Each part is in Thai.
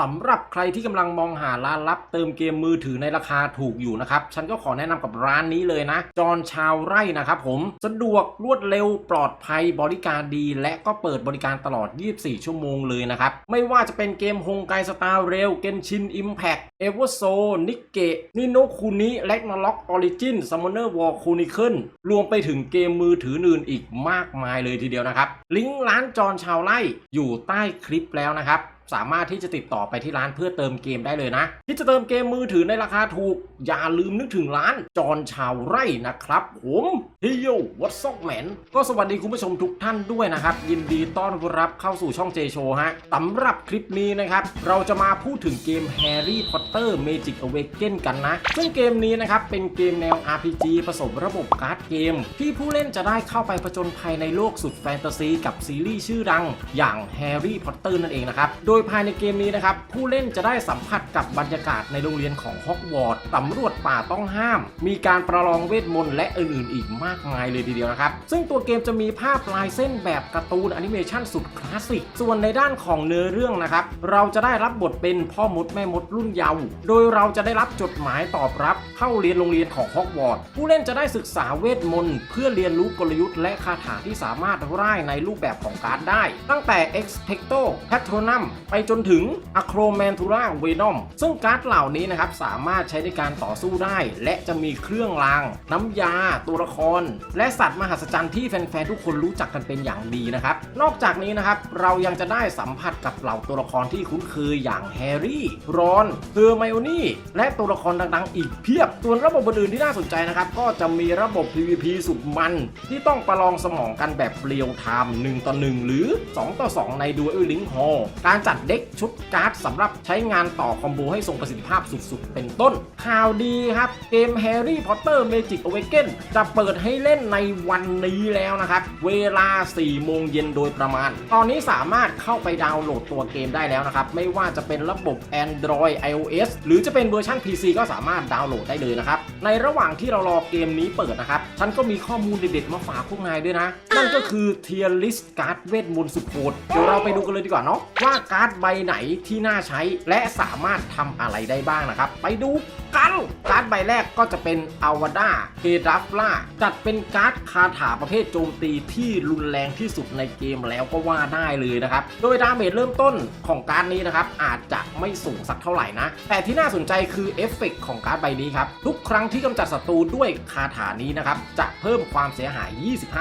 สำหรับใครที่กำลังมองหาร้านรับเติมเกมมือถือในราคาถูกอยู่นะครับ ฉันก็ขอแนะนำกับร้านนี้เลยนะ จอนชาวไร่นะครับผมสะดวกรวดเร็วปลอดภัยบริการดี และก็เปิดบริการตลอด 24 ชั่วโมงเลยนะครับ ไม่ว่าจะเป็นเกมฮงไกสตาร์เรลเกนชินอิมแพคเอเวอร์โซนิกเกะนิโนคุนิแลกนาล็อกออริจินซัมมอนเนอร์วอลคูนิเคิลรวมไปถึงเกมมือถืออื่นอีกมากมายเลยทีเดียวนะครับ ลิงก์ร้านจอนชาวไร่อยู่ใต้คลิปแล้วนะครับ สามารถที่จะติดต่อไปที่ร้านเพื่อเติมเกมได้เลยนะที่จะเติมเกมมือถือในราคาถูก อย่าลืมนึกถึงร้านจอนชาวไร่นะครับผมเฮียวัตซอกแมนก็สวัสดีคุณผู้ชมทุกท่านด้วยนะครับ ยินดีต้อนรับเข้าสู่ช่องเจโชฮะสำหรับคลิปนี้นะครับ เราจะมาพูดถึงเกม Harry Potter Magic Awaken กันนะ ซึ่งเกมนี้นะครับ เป็นเกมแนว RPG ผสมระบบการ์ดเกม ที่ผู้เล่นจะได้เข้าไปผจญภัยในโลกสุดแฟนตาซี กับซีรีส์ชื่อดัง อย่าง Harry Potter นั่นเองนะครับ โดยภายในเกมนี้นะครับ ผู้เล่นจะได้สัมผัสกับบรรยากาศในโรงเรียนของฮอกวอตส์สำรวจป่าต้องห้าม มีการประลองเวทมนต์และอื่นๆ อีกมากมายเลยทีเดียวนะครับ ซึ่งตัวเกมจะมีภาพลายเส้นแบบการ์ตูนแอนิเมชันสุดคลาสสิก ส่วนในด้านของเนื้อเรื่องนะครับ เราจะได้รับบทเป็นพ่อมดแม่มดรุ่นเยาว์ โดยเราจะได้รับจดหมายตอบรับ เข้าเรียนโรงเรียนของฮอกวอตส์ ผู้เล่นจะได้ศึกษาเวทมนต์เพื่อเรียนรู้กลยุทธ์และคาถาที่สามารถร่ายในรูปแบบของการ์ดได้ ตั้งแต่ Expecto Patronum ไปจนถึง Acromantura Venom ซึ่งการ์ดเหล่านี้นะครับสามารถใช้ในการต่อสู้ได้ และจะมีเครื่องราง น้ำยา ตัวละคร และสัตว์มหัศจรรย์ที่แฟนๆทุกคนรู้จักกันเป็นอย่างดีนะครับ นอกจากนี้นะครับเรายังจะได้สัมผัสกับเหล่าตัวละครที่คุ้นเคยอย่างแฮร์รี่ รอนเฮอร์ไมโอนี่และตัวละครดังๆ อีกเพียบ ส่วนระบบอื่นที่น่าสนใจนะครับก็จะมีระบบ PVP สุดมัน ที่ต้องประลองสมองกันแบบเรียลไทม์1ต่อ1หรือ 2 ต่อ 2 ใน Duel Link Hall การจัดเด็กชุดการ์ดสำหรับใช้งานต่อคอมโบให้ทรงประสิทธิภาพสุดๆ เป็นต้น ข่าวดีครับ เกม Harry Potter Magic Awaken จะเปิดให้เล่นในวันนี้แล้วนะครับ เวลา 4 โมงเย็นโดยประมาณ ตอนนี้สามารถเข้าไปดาวน์โหลดตัวเกมได้แล้วนะครับ ไม่ว่าจะเป็นระบบ Android iOS หรือจะเป็นเวอร์ชัน PC ก็สามารถดาวน์โหลดได้เลยนะครับ ในระหว่างที่เรารอเกมนี้เปิดนะครับฉันก็มีข้อมูลเด็ดๆมาฝากพวกนายด้วยนะ นั่นก็คือ Tier List การ์ดเวทมนต์สุดโหดเดี๋ยวเราไปดูกันเลยดีกว่าเนาะว่าการ์ดดใบไหนที่น่าใช้ และสามารถทำอะไรได้บ้างนะครับ ไปดูกันการ์ดใบแรกก็จะเป็นอวดาเฮดัฟล่าจัดเป็นการ์ดคาถาประเภทโจมตีที่รุนแรงที่สุดในเกมแล้วก็ว่าได้เลยนะครับ โดยดาเมจเริ่มต้นของการ์ดนี้นะครับ อาจจะไม่สูงสักเท่าไหร่นะ แต่ที่น่าสนใจคือเอฟเฟกต์ของการ์ดใบนี้ครับ ทุกครั้งที่กำจัดศัตรูด้วยคาถานี้นะครับ จะเพิ่มความเสียหาย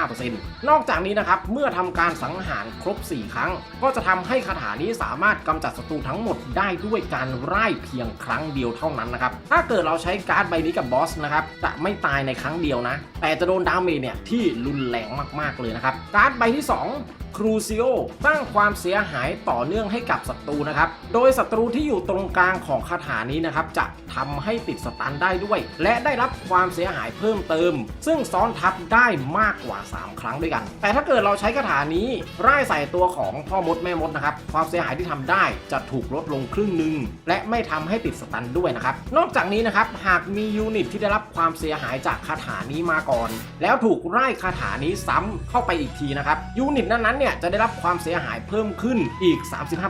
25%นอกจากนี้นะครับ เมื่อทำการสังหารครบ 4 ครั้ง ก็จะทำให้คาถานี้สามารถกำจัดศัตรูทั้งหมดได้ด้วยการร่ายเพียงครั้งเดียวเท่านั้นนะครับ ถ้าเกิดเราใช้การ์ดใบนี้กับบอสนะครับ จะไม่ตายในครั้งเดียวนะ แต่จะโดนดาเมจเนี่ยที่รุนแรงมากๆเลยนะครับ การ์ดใบที่ 2ครูซิโอสร้างความเสียหายต่อเนื่องให้กับศัตรูนะครับ โดยศัตรูที่อยู่ตรงกลางของคาถานี้นะครับ จะทำให้ติดสตันได้ด้วย และได้รับความเสียหายเพิ่มเติม ซึ่งซ้อนทับได้มากกว่า 3 ครั้งด้วยกัน แต่ถ้าเกิดเราใช้คาถานี้ร่ายใส่ตัวของพ่อมดแม่มดนะครับ ความเสียหายที่ทำได้จะถูกลดลงครึ่งหนึ่งและไม่ทำให้ติดสตันด้วยนะครับ นอกจากนี้นะครับหากมียูนิตที่ได้รับความเสียหายจากคาถานี้มาก่อน แล้วถูกร่ายคาถานี้ซ้ำเข้าไปอีกทีนะครับยูนิตนั้นๆเนี่ยจะได้รับความเสียหายเพิ่มขึ้นอีก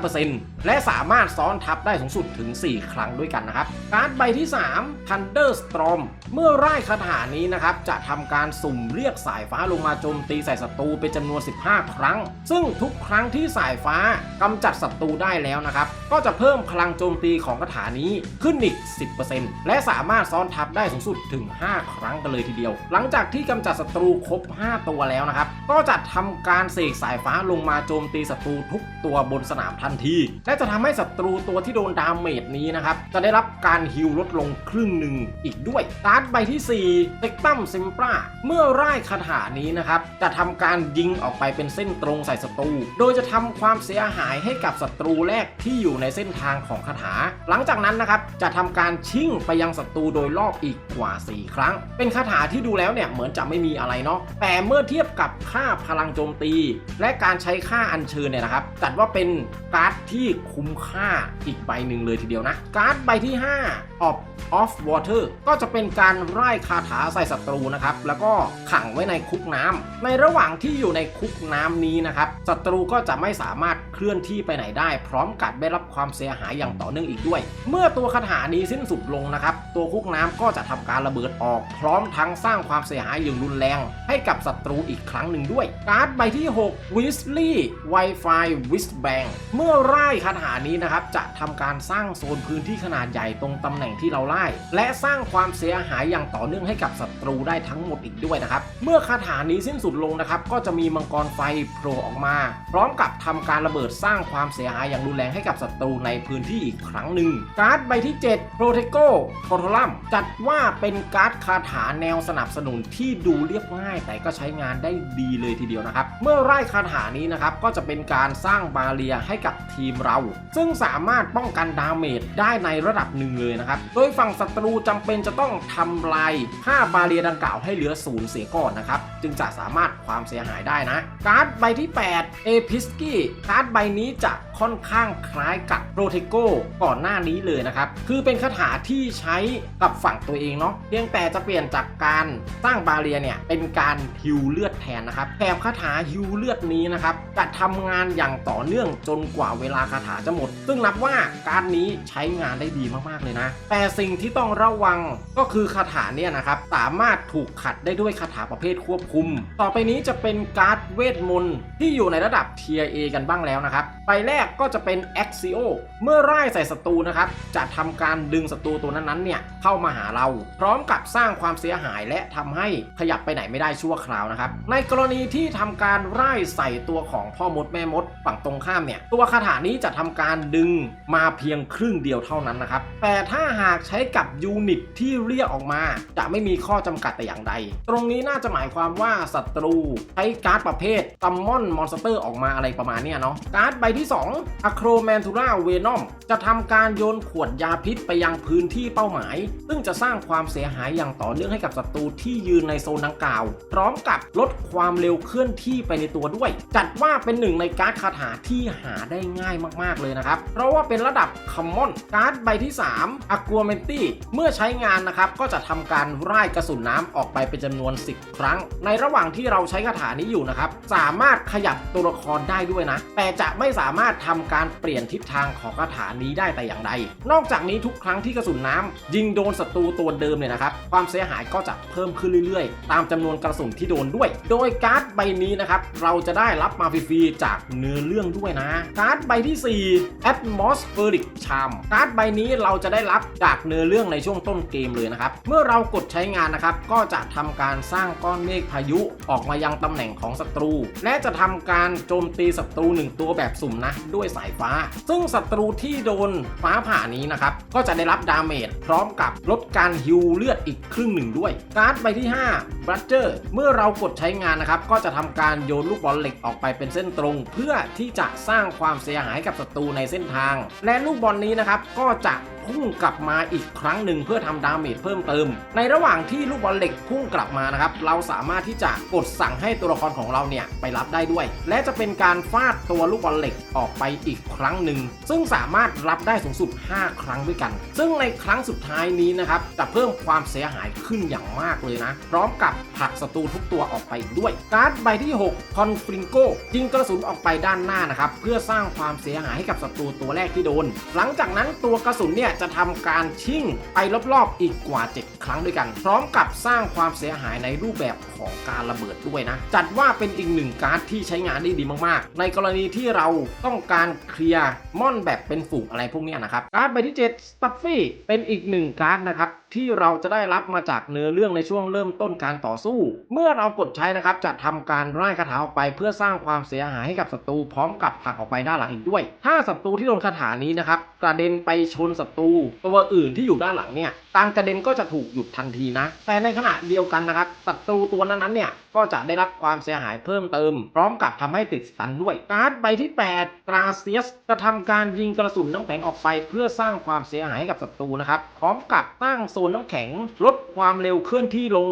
35%และสามารถซ้อนทับได้สูงสุดถึง 4 ครั้งด้วยกันนะครับการ์ดใบที่ 3 Thunderstorm เมื่อร่ายคาถานี้นะครับจะทำการสุ่มเรียกสายฟ้าลงมาโจมตีใส่ศัตรูเป็นจำนวน 15 ครั้ง ซึ่งทุกครั้งที่สายฟ้ากำจัดศัตรูได้แล้วนะครับ ก็จะเพิ่มพลังโจมตีของคาถานี้ขึ้นอีก 10%และสามารถซ้อนทับได้สูงสุดถึง 5 ครั้งกันเลยทีเดียว หลังจากที่กำจัดศัตรูครบ 5 ตัวแล้วนะครับ ก็จะทำการเสกสายฟ้าลงมาโจมตีศัตรูทุกตัวบนสนามทันที และจะทำให้ศัตรูตัวที่โดนดาเมจนี้นะครับ จะได้รับการฮิลลดลงครึ่งหนึ่งอีกด้วยการ์ดใบที่4เต็กตัมซิมปราเมื่อร่ายคาถานี้นะครับ จะทำการยิงออกไปเป็นเส้นตรงใส่ศัตรู โดยจะทำความเสียหายให้กับศัตรูแรกที่อยู่ในเส้นทางของคาถา หลังจากนั้นนะครับจะทำการชิ่งไปยังศัตรูโดยรอบอีกกว่า 4 ครั้ง เป็นคาถาที่ดูแล้วเนี่ยเหมือนจะไม่มีอะไรเนาะแต่เมื่อเทียบกับค่าพลังโจมตี และการใช้ค่าอัญเชิญเนี่ยนะครับจัดว่าเป็นการ์ดที่คุ้มค่าอีกใบหนึ่งเลยทีเดียวนะ การ์ดใบที่ 5 of of water ก็จะเป็นการไล่คาถาใส่ศัตรูนะครับแล้วก็ขังไว้ในคุกน้ำในระหว่างที่อยู่ในคุกน้ำนี้นะครับศัตรูก็จะไม่สามารถเคลื่อนที่ไปไหนได้ได้ พร้อมกับได้รับความเสียหายอย่างต่อเนื่องอีกด้วย เมื่อตัวคาถานี้สิ้นสุดลงนะครับ ตัวคุกน้ำก็จะทำการระเบิดออก พร้อมทั้งสร้างความเสียหายอย่างรุนแรง ให้กับศัตรูอีกครั้งหนึ่งด้วย การ์ดใบที่ 6 w i s l e y Wi-Fi w i s b a n g เมื่อไล่คาถานี้นะครับจะทำการสร้างโซนพื้นที่ขนาดใหญ่ตรงตำแหน่งที่เราไล่และสร้างความเสียหายอย่างต่อเนื่องให้กับศัตรูได้ทั้งหมดอีกด้วยนะครับ เมื่อคาถานี้สิ้นสุดลงนะครับ ก็จะมีมังกรไฟโผล่ออกมา พร้อมกับทำการระเบิดสร้างความเสียหายอย่างรุนแรงให้กับศัตรูในพื้นที่อีกครั้งหนึ่ง การ์ดใบที่ 7 Protego p o t o l u m จัดว่าเป็นการ์ดคาถาแนวสนับสนุนที่ดูเรียบง่าย แต่ก็ใช้งานได้ดีเลยทีเดียวนะครับ เมื่อไล่คาถานี้นะครับก็จะเป็นการสร้างบาเรียให้กับทีมเรา ซึ่งสามารถป้องกันดาเมจได้ในระดับหนึ่งเลยนะครับ โดยฝั่งศัตรูจำเป็นจะต้องทำลายค่าบาเรียดังกล่าวให้เหลือศูนย์เสียก่อนนะครับ จึงจะสามารถความเสียหายได้นะ การ์ดใบที่ 8 เอพิสกี้การ์ดใบนี้จะค่อนข้างคล้ายกับโปรเทโกก่อนหน้านี้เลยนะครับ คือเป็นคาถาที่ใช้กับฝั่งตัวเองเนาะเพียงแต่จะเปลี่ยนจากการสร้างบาเรียเนี่ยเป็นการฮิวเลือดแทนนะครับแถมคาถาฮิวเลือดนี้นะครับจะทำงานอย่างต่อเนื่องจนกว่าเวลาคาถาจะหมด ซึ่งนับว่าการนี้ใช้งานได้ดีมากๆเลยนะ แต่สิ่งที่ต้องระวังก็คือคาถาเนี่ยนะครับสามารถถูกขัดได้ด้วยคาถาประเภทควบคุม ต่อไปนี้จะเป็นการ์ดเวทมนต์ที่อยู่ในระดับ Tier A กันบ้างแล้วนะครับใบแรกก็จะเป็น Axio เมื่อไล่ใส่ศัตรูนะครับ จะทำการดึงศัตรูตัวนั้นๆเนี่ยเข้ามาหาเรา พร้อมกับสร้างความเสียหายและทำให้ขยับไปไหนไม่ได้ชั่วคราวนะครับ ในกรณีที่ทำการไล่ใส่ตัวของพ่อมดแม่มดฝั่งตรงข้ามเนี่ยตัวคาถานี้จะทำการดึงมาเพียงครึ่งเดียวเท่านั้นนะครับ แต่ถ้าหากใช้กับยูนิตที่เรียกออกมา จะไม่มีข้อจำกัดแต่อย่างใด ตรงนี้น่าจะหมายความว่าศัตรูใช้การ์ดประเภทซัมมอนมอนสเตอร์ออกมาอะไรประมาณเนี้ยเนาะการ์ดใบที่ 2 a c r o m a n t u r a Venom จะทำการโยนขวดยาพิษไปยังพื้นที่เป้าหมาย ซึ่งจะสร้างความเสียหายอย่างต่อเนื่องให้กับศัตรูที่ยืนในโซนดังกล่าว พร้อมกับลดความเร็วเคลื่อนที่ไปในตัวด้วย จัดว่าเป็นหนึ่งในการ์ดคาถาที่หาได้ง่ายมากๆเลยนะครับ เพราะว่าเป็นระดับคัมมอนการ์ดใบที่3 a q u a m e n t i เมื่อใช้งานนะครับก็จะทำการร่ายกระสุนน้ำออกไปเป็นจำนวน 10 ครั้ง ในระหว่างที่เราใช้คาถานี้อยู่นะครับสามารถขยับตัวละครได้ด้วยนะ แต่จะไม่สามารถททำการเปลี่ยนทิศทางของคาถานี้ได้แต่อย่างใด นอกจากนี้ทุกครั้งที่กระสุนน้ำยิงโดนศัตรูตัวเดิมเนี่ยนะครับ ความเสียหายก็จะเพิ่มขึ้นเรื่อยๆ ตามจำนวนกระสุนที่โดนด้วย โดยการ์ดใบนี้นะครับเราจะได้รับมาฟรีๆจากเนื้อเรื่องด้วยนะ การ์ดใบที่ 4 Atmospheric Charm การ์ดใบนี้เราจะได้รับจากเนื้อเรื่องในช่วงต้นเกมเลยนะครับ เมื่อเรากดใช้งานนะครับ ก็จะทำการสร้างก้อนเมฆพายุออกมายังตำแหน่งของศัตรู และจะทำการโจมตีศัตรูหนึ่งตัวแบบสุ่มนะด้วยสายฟ้า ซึ่งศัตรูที่โดนฟ้าผ่านี้นะครับ ก็จะได้รับดาเมจพร้อมกับลดการฮิวเลือดอีกครึ่งหนึ่งด้วย การ์ดใบที่5 b r u t c h e r เมื่อเรากดใช้งานนะครับ ก็จะทำการโยนลูกบอลเหล็กออกไปเป็นเส้นตรง เพื่อที่จะสร้างความเสียหายกับศัตรูในเส้นทาง และลูกบอลนี้นะครับก็จะพุ่งกลับมาอีกครั้งหนึ่งเพื่อทำดาเมจเพิ่มเติม ในระหว่างที่ลูกบอลเหล็กพุ่งกลับมานะครับ เราสามารถที่จะกดสั่งให้ตัวละครของเราเนี่ยไปรับได้ด้วย และจะเป็นการฟาดตัวลูกบอลเหล็กออกไปอีกครั้งหนึ่ง ซึ่งสามารถรับได้สูงสุด 5 ครั้งด้วยกัน ซึ่งในครั้งสุดท้ายนี้นะครับจะเพิ่มความเสียหายขึ้นอย่างมากเลยนะ พร้อมกับผลักศัตรูทุกตัวออกไปด้วย การ์ดใบที่6 c o n f r i n g o ยิงกระสุนออกไปด้านหน้านะครับ เพื่อสร้างความเสียหายให้กับศัตรูตัวแรกที่โดน หลังจากนั้นตัวกระสุนเนี่ยจะทำการชิ่งไปรอบๆอีกกว่า 7 ครั้งด้วยกัน พร้อมกับสร้างความเสียหายในรูปแบบของการระเบิดด้วยนะ จัดว่าเป็นอีกหนึ่งการ์ดที่ใช้งานได้ดีมากๆ ในกรณีที่เราต้องการเคลียร์ม่อนแบบเป็นฝูงอะไรพวกนี้นะครับ การ์ดใบที่ 7 s t u f f y เป็นอีกหนึ่งการ์ดนะครับ ที่เราจะได้รับมาจากเนื้อเรื่องในช่วงเริ่มต้นการต่อสู้ เมื่อเรากดใช้นะครับจะทำการไล่คาถาออกไป เพื่อสร้างความเสียหายให้กับศัตรูพร้อมกับผลักออกไปด้านหลังอีกด้วย ถ้าศัตรูที่โดนคาถานี้นะครับกระเด็นไปชนศัตรูตัวอื่นที่อยู่ด้านหลังเนี่ยการกระเด็นก็จะถูกหยุดทันทีนะ แต่ในขณะเดียวกันนะครับศัตรูตัวนั้นๆเนี่ยก็จะได้รับความเสียหายเพิ่มเติม พร้อมกับทำให้ติดสันด้วย การ์ดใบที่8ตราเซียสจะทำการยิงกระสุนน้ำแข็งออกไป เพื่อสร้างความเสียหายให้กับศัตรูนะครับพร้อมกับตั้งโซนน้ำแข็ง ลดความเร็วเคลื่อนที่ลง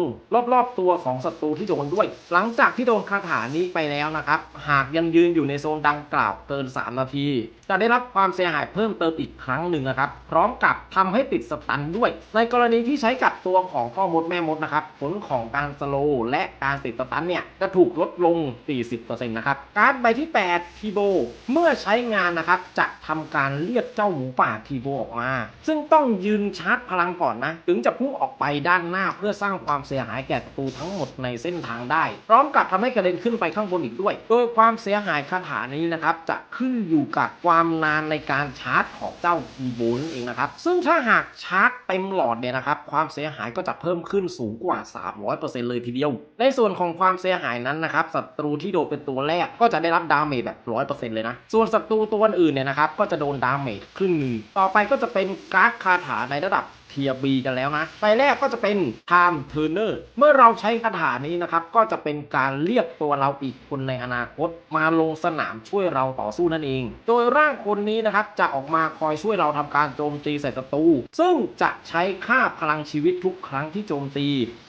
รอบๆตัวของศัตรูที่โดนด้วย หลังจากที่โดนคาถานี้ไปแล้วนะครับ หากยังยืนอยู่ในโซนดังกล่าวเกิน 3 นาที จะได้รับความเสียหายเพิ่มเติมอีกครั้งหนึ่งนะครับ พร้อมกับทำให้ติดสตันด้วย ในกรณีที่ใช้กับตัวของพ่อมดแม่มดนะครับ ผลของการสโลว์และการติดสตันเนี่ยจะถูกลดลง 40%นะครับ การ์ดใบที่ 8 ทีโบ เมื่อใช้งานนะครับจะทำการเรียกเจ้าหมูป่าทีโบออกมา ซึ่งต้องยืนชาร์จพลังก่อนนะถึงจะพุ่งออกไปด้านหน้าเพื่อสร้างความเสียหายแก่ศัตรูทั้งหมดในเส้นทางได้ พร้อมกับทำให้กระเด็นขึ้นไปข้างบนอีกด้วย โดยความเสียหายคาถานี้นะครับจะขึ้นอยู่กับความนานในการชาร์จของเจ้าทีโบนั่นเองนะครับซึ่งถ้าหากชาร์จเต็มหลอดเนี่ยนะครับความเสียหายก็จะเพิ่มขึ้นสูงกว่า 300%เลยทีเดียว ในส่วนของความเสียหายนั้นนะครับศัตรูที่โดนเป็นตัวแรกก็จะได้รับดาเมจแบบ100%เลยนะส่วนศัตรูตัวอื่นเนี่ยนะครับก็จะโดนดาเมจครึ่งหนึ่งต่อไปก็จะเป็นการ์ดคาถาในระดับ เทียบีกันแล้วนะใบแรกก็จะเป็น Time Turner เมื่อเราใช้คาถานี้นะครับ ก็จะเป็นการเรียกตัวเราอีกคนในอนาคต มาลงสนามช่วยเราต่อสู้นั่นเอง โดยร่างคนนี้นะครับ จะออกมาคอยช่วยเราทำการโจมตีใส่ศัตรูซึ่งจะใช้ค่าพลังชีวิตทุกครั้งที่โจมตี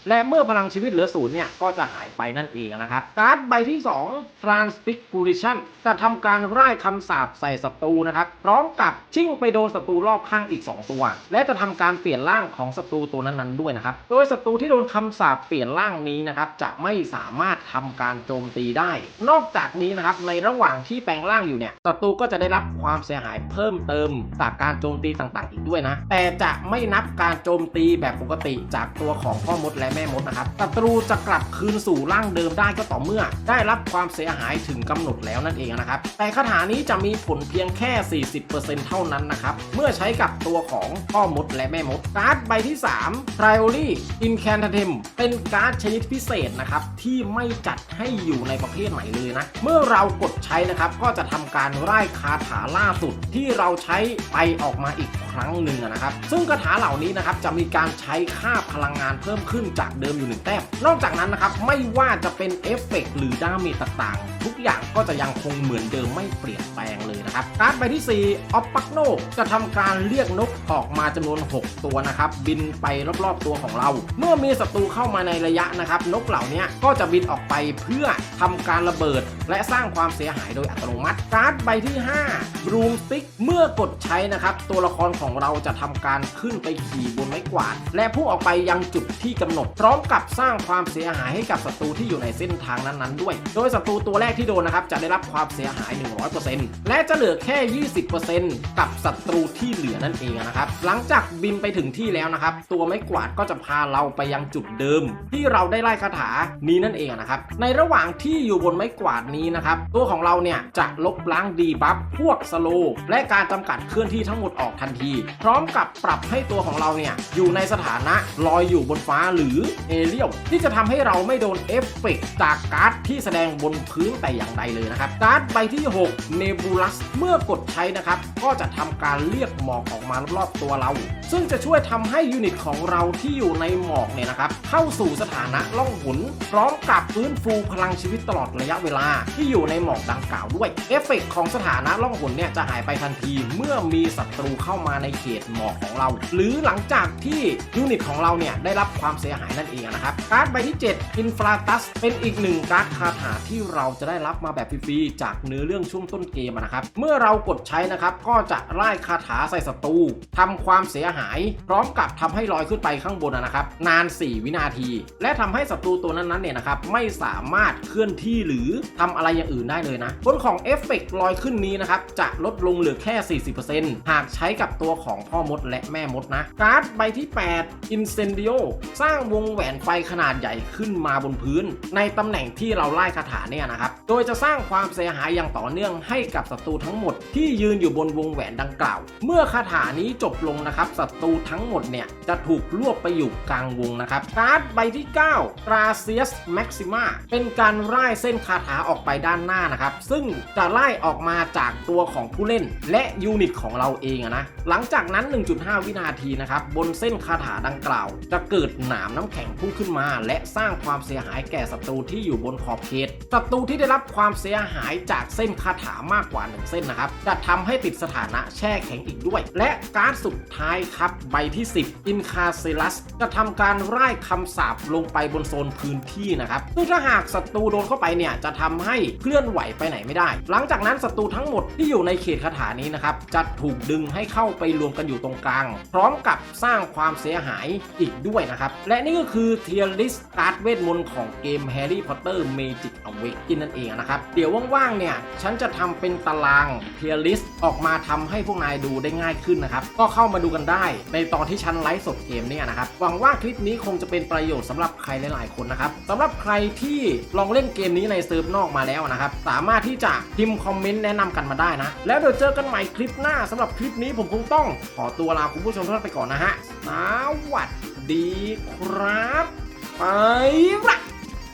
และเมื่อพลังชีวิตเหลือศูนย์เนี่ยก็จะหายไปนั่นเองนะครับการ์ดใบที่2 Transfiguration จะทำการร่ายคำสาปใส่ศัตรูนะครับพร้อมกับชิ่งไปโดนศัตรูรอบข้างอีก 2 ตัว และจะทำการเปลี่ยนร่างของศัตรูตัวนั้นๆด้วยนะครับ โดยศัตรูที่โดนคำสาปเปลี่ยนร่างนี้นะครับจะไม่สามารถทำการโจมตีได้ นอกจากนี้นะครับในระหว่างที่แปลงร่างอยู่เนี่ยศัตรูก็จะได้รับความเสียหายเพิ่มเติมจากการโจมตีต่างๆ อีกด้วยนะ แต่จะไม่นับการโจมตีแบบปกติจากตัวของพ่อมดและแม่มดนะครับศัตรูจะกลับคืนสู่ร่างเดิมได้ก็ต่อเมื่อ ได้รับความเสียหายถึงกำหนดแล้วนั่นเองนะครับ แต่คาถานี้จะมีผลเพียงแค่ 40%เท่านั้นนะครับ เมื่อใช้กับตัวของพ่อมดและแม่มดการ์ดใบที่ 3 t r i o l y Incantatem เป็นการ์ดชนิดพิเศษนะครับ ที่ไม่จัดให้อยู่ในประเภทไหนเลยนะ เมื่อเรากดใช้นะครับ ก็จะทำการไล่คาถาล่าสุดที่เราใช้ไปออกมาอีก รั้งหนึ่งนะครับ ซึ่งคาถาเหล่านี้นะครับจะมีการใช้ค่าพลังงานเพิ่มขึ้นจากเดิมอยู่หนึ่งแต้ม นอกจากนั้นนะครับไม่ว่าจะเป็นเอฟเฟกต์หรือดาเมจต่างๆ ทุกอย่างก็จะยังคงเหมือนเดิมไม่เปลี่ยนแปลงเลยนะครับ การ์ดใบที่ 4ออปปักโนจะทำการเรียกนกออกมาจำนวน 6 ตัวนะครับบินไปรอบๆตัวของเรา เมื่อมีศัตรูเข้ามาในระยะนะครับนกเหล่านี้ก็จะบินออกไปเพื่อทำการระเบิด และสร้างความเสียหายโดยอัตโนมัติ การ์ดใบที่5บรูมสติ๊กเมื่อกดใช้นะครับตัวละครของเราจะทำการขึ้นไปขี่บนไม้กวาด และพุ่งออกไปยังจุดที่กำหนด พร้อมกับสร้างความเสียหายให้กับศัตรูที่อยู่ในเส้นทางนั้นๆด้วย โดยศัตรูตัวแรกที่โดนนะครับจะได้รับความเสียหาย 100%และจะเหลือแค่ 20%กับศัตรูที่เหลือนั่นเองนะครับ หลังจากบินไปถึงที่แล้วนะครับ ตัวไม้กวาดก็จะพาเราไปยังจุดเดิม ที่เราได้ไล่คาถานี้นั่นเองนะครับ ในระหว่างที่อยู่บนไม้กวาดนี้นะครับ ตัวของเราเนี่ยจะลบล้างดีบัฟพวกสโลและการจำกัดเคลื่อนที่ทั้งหมดออกทันทีพร้อมกับปรับให้ตัวของเราเนี่ยอยู่ในสถานะลอยอยู่บนฟ้าหรือเอเรียลที่จะทำให้เราไม่โดนเอฟเฟกต์จากการ์ดที่แสดงบนพื้นแต่อย่างใดเลยนะครับการ์ดใบที่6 Nebulous เมื่อกดใช้นะครับ ก็จะทำการเรียกหมอกออกมารอบๆตัวเรา ซึ่งจะช่วยทำให้ยูนิตของเราที่อยู่ในหมอกเนี่ยนะครับ เข้าสู่สถานะล่องหนพร้อมกับฟื้นฟูพลังชีวิตตลอดระยะเวลา ที่อยู่ในหมอกดังกล่าวด้วยเอฟเฟกต์ของสถานะล่องหนเนี่ยจะหายไปทันทีเมื่อมีศัตรูเข้ามาในเขตหมอกของเรา หรือหลังจากที่ยูนิตของเราเนี่ยได้รับความเสียหายนั่นเองนะครับการ์ดใบที่7 Inflatus เป็นอีกหนึ่งการ์ดคาถาที่เราจะได้รับมาแบบฟรีๆจากเนื้อเรื่องช่วงต้นเกมนะครับเมื่อเรากดใช้นะครับก็จะไล่คาถาใส่ศัตรูทำความเสียหาย พร้อมกับทำให้ลอยขึ้นไปข้างบนนะครับนาน 4 วินาที และทำให้ศัตรูตัวนั้นๆเนี่ยนะครับไม่สามารถเคลื่อนที่หรือทำอะไรอย่างอื่นได้เลยนะผลของเอฟเฟกต์ลอยขึ้นนี้นะครับจะลดลงเหลือแค่ 40%หากใช้กับตัวของพ่อมดและแม่มดนะ การ์ดใบที่ 8 Incendio สร้างวงแหวนไฟขนาดใหญ่ขึ้นมาบนพื้น ในตำแหน่งที่เราไล่คาถาเนี่ยนะครับ โดยจะสร้างความเสียหายอย่างต่อเนื่องให้กับศัตรูทั้งหมดที่ยืนอยู่บนวงแหวนดังกล่าว เมื่อคาถานี้จบลงนะครับศัตรูทั้งหมดเนี่ยจะถูกรวบไปอยู่กลางวงนะครับ การ์ดใบที่9 t r a c i u s Maxima เป็นการไล่เส้นคาถาออกไปด้านหน้านะครับ ซึ่งจะไล่ออกมาจากตัวของผู้เล่นและยูนิตของเราเองนะหลังงจากนั้น 1.5 วินาทีนะครับบนเส้นคาถาดังกล่าว จะเกิดหนามน้ำแข็งพุ่งขึ้นมา และสร้างความเสียหายแก่ศัตรูที่อยู่บนขอบเขตศัตรูที่ได้รับความเสียหายจากเส้นคาถามากกว่า 1 เส้นนะครับจะทำให้ติดสถานะแช่แข็งอีกด้วย และการสุดท้ายครับใบที่ 10 In c a s e l u s จะทำการร่ายคำสาปลงไปบนโซนพื้นที่นะครับซึ่งถ้าหากศัตรูโดนเข้าไปเนี่ยจะทำให้เคลื่อนไหวไปไหนไม่ได้ หลังจากนั้นศัตรูทั้งหมดที่อยู่ในเขตคาถานี้นะครับจะถูกดึงให้เข้าไปรวมกันอยู่ตรงกลาง พร้อมกับสร้างความเสียหายอีกด้วยนะครับ และนี่ก็คือเทียร์ลิสการ์ดเวทมนต์ของเกมแฮร์รี่พอตเตอร์เมจิกอเวกินั่นเองนะครับ เดี๋ยวว่างๆเนี่ย ฉันจะทำเป็นตารางเทียร์ลิสออกมาทำให้พวกนายดูได้ง่ายขึ้นนะครับ ก็เข้ามาดูกันได้ในตอนที่ฉันไลฟ์สดเกมเนี่ยนะครับ หวังว่าคลิปนี้คงจะเป็นประโยชน์สำหรับใครหลายๆคนนะครับสำหรับใครที่ลองเล่นเกมนี้ในเซิร์ฟนอกมาแล้วนะครับ สามารถที่จะพิมพ์คอมเมนต์แนะนำกันมาได้นะ แล้วเดี๋ยวเจอกันใหม่คลิปหน้าสำหรับคลิปนี้ผมคงต้องขอตัวลาคุณผู้ชมทุกท่านไปก่อนนะฮะสวัสดีครับ ไปละ